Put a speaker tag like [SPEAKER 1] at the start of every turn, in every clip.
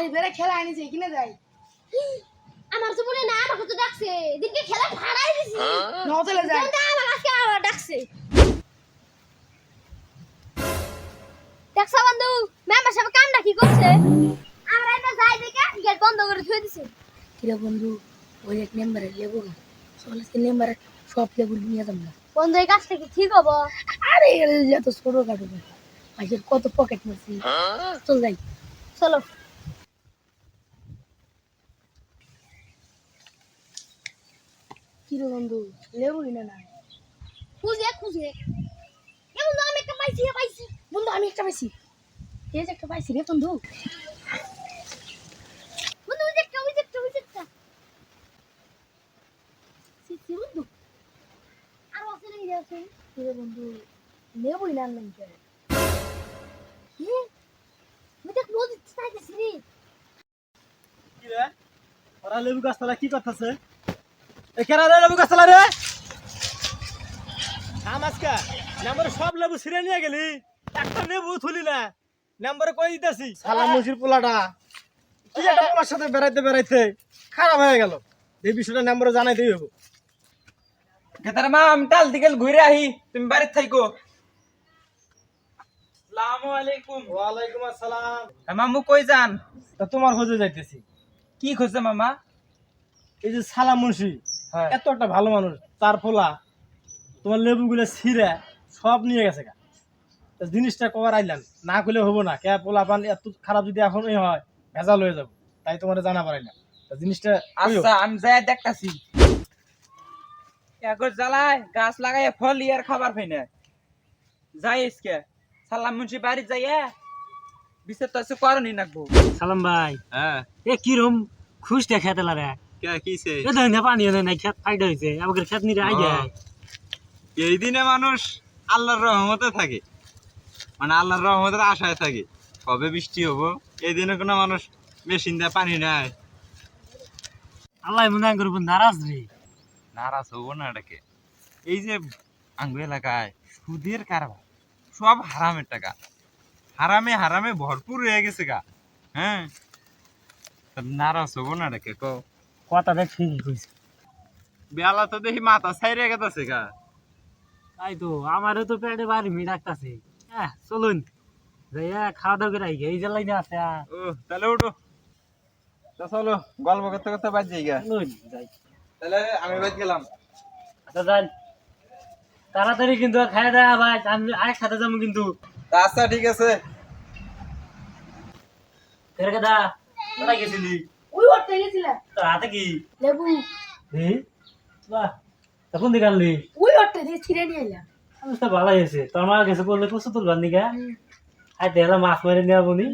[SPEAKER 1] আরে বেড়ে খেলা আনিছে কিনে যাই
[SPEAKER 2] আমার তো মনে না আমাকে তো ডাকছে। দিনকে খেলা ভাড়াই দিছি।
[SPEAKER 1] নচলে যাই
[SPEAKER 2] জানতে আমার আজকে আবার ডাকছে। দেখছ বন্ধু ম্যামের সাথে কামটা কি করছে? আমরা এটা যাই দেখে গেট বন্ধ করে থুয়ে দিছে।
[SPEAKER 1] কিরে বন্ধু ওই এক মেম্বারে লেবু না? সকালে মেম্বারে সব লেবু নিয়ে যাম না।
[SPEAKER 2] বন্ধু এই কাজটা কি ঠিক হব?
[SPEAKER 1] আরে এত ছোট কাটো আজের কত পকেট মারছি। চল যাই।
[SPEAKER 2] চলো।
[SPEAKER 1] কিরে বন্ধু লেবু কিনে না
[SPEAKER 2] খুঁজে খুঁজে। এ বন্ধু আমি একটা পাইছি এ পাইছি।
[SPEAKER 1] বন্ধু আমি একটা পাইছি। এই যে একটা পাইছি রে বন্ধু।
[SPEAKER 2] বন্ধু ওই যে একটা ওই যে একটা ওই যে একটা। সি সি বন্ধু। আর আছে নাকি যাচ্ছে
[SPEAKER 1] কিরে বন্ধু লেবু কিনে আনলাম কে?
[SPEAKER 2] আমি দেখ নদী চাইতেছি রে।
[SPEAKER 3] কি রে? ওরা লেবু গাছতলা কি করতেছে? কেরা রে লেবু গাছতলা রে? আমাজকা নাম্বারে সব লেবু ছিঁড়ে নিয়ে গেলি। একটা লেবু থুলি না। নাম্বারে কই দিতেছি? সালাম মুসির পোলাটা। কি একটা পোলার সাথে বেড়াইতে বেড়াইতে খারাপ হয়ে গেল। এই বিষয়টা নাম্বারে জানাইতেই হব।
[SPEAKER 4] কেতার মা আমি টাল দিকে ঘুরে আহি। তুমি বাড়িতে থাইকো। আসসালামু আলাইকুম।
[SPEAKER 3] ওয়ালাইকুম আসসালাম।
[SPEAKER 4] হ্যাঁ, মামু কই যান?
[SPEAKER 3] তা তোমার খোঁজে যাইতেছি।
[SPEAKER 4] কি খুঁজছে মামা?
[SPEAKER 3] এই যে সালাম মুন্সি। এত একটা ভালো মানুষ তার ফলা তোমার লেবুগুলো ছিঁড়ে সব নিয়ে গেছে গা। জিনিসটা কবার আইলাম না করলে হব না কে পোলা পান এত খারাপ যদি এখন এই হয় ভেজাল হয়ে যাব তাই তোমার জানা পারাইলাম জিনিসটা
[SPEAKER 4] আচ্ছা আমি যাই দেখতাছি। একর জ্বালায় গাছ লাগাই ফল ইয়ার খাবার পাই না। যাই আজকে। সালাম মুন্সি বাড়ি যাইয়া বিচার তো আছে করনি নাকবো
[SPEAKER 5] সালাম ভাই।
[SPEAKER 4] হ্যাঁ।
[SPEAKER 5] এ কিরম খুশ দেখা খেতে লারে
[SPEAKER 4] কে কিছে
[SPEAKER 5] এ ধরেন পানি হলে নাই খেত ফাইড হয়েছে আমাকে খেত নিরে আই যায়
[SPEAKER 4] এই দিনে মানুষ আল্লাহর রহমতে থাকে মানে আল্লাহর রহমতের আশায় থাকে কবে বৃষ্টি হব এই দিনে কোনো মানুষ মেশিন দিয়ে পানি নেয়
[SPEAKER 5] আল্লাহ মনে করব নারাজ রে
[SPEAKER 4] নারাজ হব না এটাকে এই যে আঙ্গু এলাকায় সুদের কারবার সব হারামের টাকা হারামে হারামে ভরপুর হয়ে গেছে গা হ্যাঁ নারাজ হব না এটাকে কো
[SPEAKER 5] কথা দেখ ঠিকই কইছে।
[SPEAKER 4] বেলা তো দেখি মাথা ছাইরে গেছে গা।
[SPEAKER 5] তাই তো আমারও তো পেটে বাড়ি মি ডাকতাছে হ্যাঁ চলুন। যাইয়া খাওয়া দাওয়া করে আই গে। এই যে লাইনে আছে
[SPEAKER 4] ও তাহলে উঠো। তা চলো গল্প করতে করতে বাদ যাই গা।
[SPEAKER 5] যাই।
[SPEAKER 4] তাহলে আমি বাদ গেলাম।
[SPEAKER 5] আচ্ছা যান। তাড়াতাড়ি কিন্তু খাই দেয়া ভাই আমি আরেক সাথে যাব কিন্তু।
[SPEAKER 4] আচ্ছা ঠিক আছে।
[SPEAKER 5] ফের দা কোথায় গেছিলি?
[SPEAKER 1] ওই ওরতে গেছিলাম
[SPEAKER 5] তোর হাতে কি?
[SPEAKER 1] লেবু।
[SPEAKER 5] হে বাহ তখন দিকে আনলি?
[SPEAKER 1] ওই ওরতে দিয়ে ছিঁড়ে নিয়ে এলাম।
[SPEAKER 5] অবস্থা ভালো হয়েছে। তোর মা গেছে বললে কচু তোর ঘর আর দেখলাম মাছ মেরে নেওয়া বনি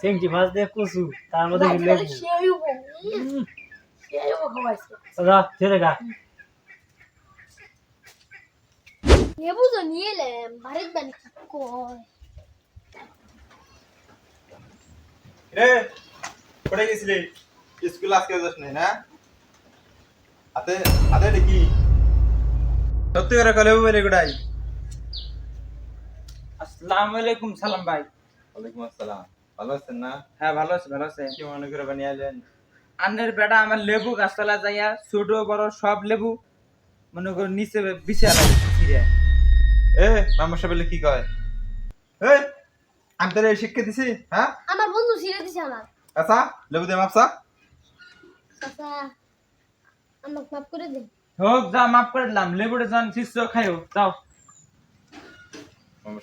[SPEAKER 5] সেংটি মাছ দিয়ে কচু তার মধ্যে লেবু। যা ছেড়ে গা।
[SPEAKER 2] লেবু তো নিয়ে এলাম বাড়ির বাড়ি কি কয়?
[SPEAKER 6] রে কোথায় গেছিলি? স্কুল আজকে যাস নাই না? হাতে হাতে এটা কি? সত্যি করে কলে বলে
[SPEAKER 4] আসসালামু আলাইকুম সালাম ভাই।
[SPEAKER 6] ওয়ালাইকুম আসসালাম। ভালো আছেন না?
[SPEAKER 4] হ্যাঁ ভালো আছে ভালো আছে।
[SPEAKER 6] কি মনে করে বানিয়ে আলেন?
[SPEAKER 4] আন্নের বেটা আমার লেবু গাছতলা যাইয়া ছোট বড় সব লেবু মনে করো নিচে বিছা লাগে
[SPEAKER 6] এ মামা সাহেব কি কয়? এ আমি তোর শিক্ষা দিছি হ্যাঁ?
[SPEAKER 2] আমার বন্ধু ছিঁড়ে দিছে আমার।
[SPEAKER 6] আচ্ছা লেবু দে মাপসা?
[SPEAKER 2] আমাকে মাফ করে দিন
[SPEAKER 4] হোক যা মাফ করে দিলাম। লেবুটা যান শিষ্য খাইও। যাও।
[SPEAKER 6] মামা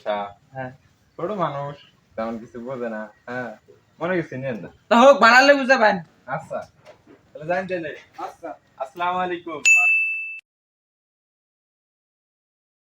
[SPEAKER 4] হ্যাঁ।
[SPEAKER 6] ছোট মানুষ তেমন কিছু বোঝে না। হ্যাঁ মনে কিছু নেন না।
[SPEAKER 4] তা হোক বাড়া লেবু যাবেন
[SPEAKER 6] আচ্ছা। তাহলে জানি তাহলে
[SPEAKER 4] আচ্ছা।
[SPEAKER 6] আসসালামু আলাইকুম।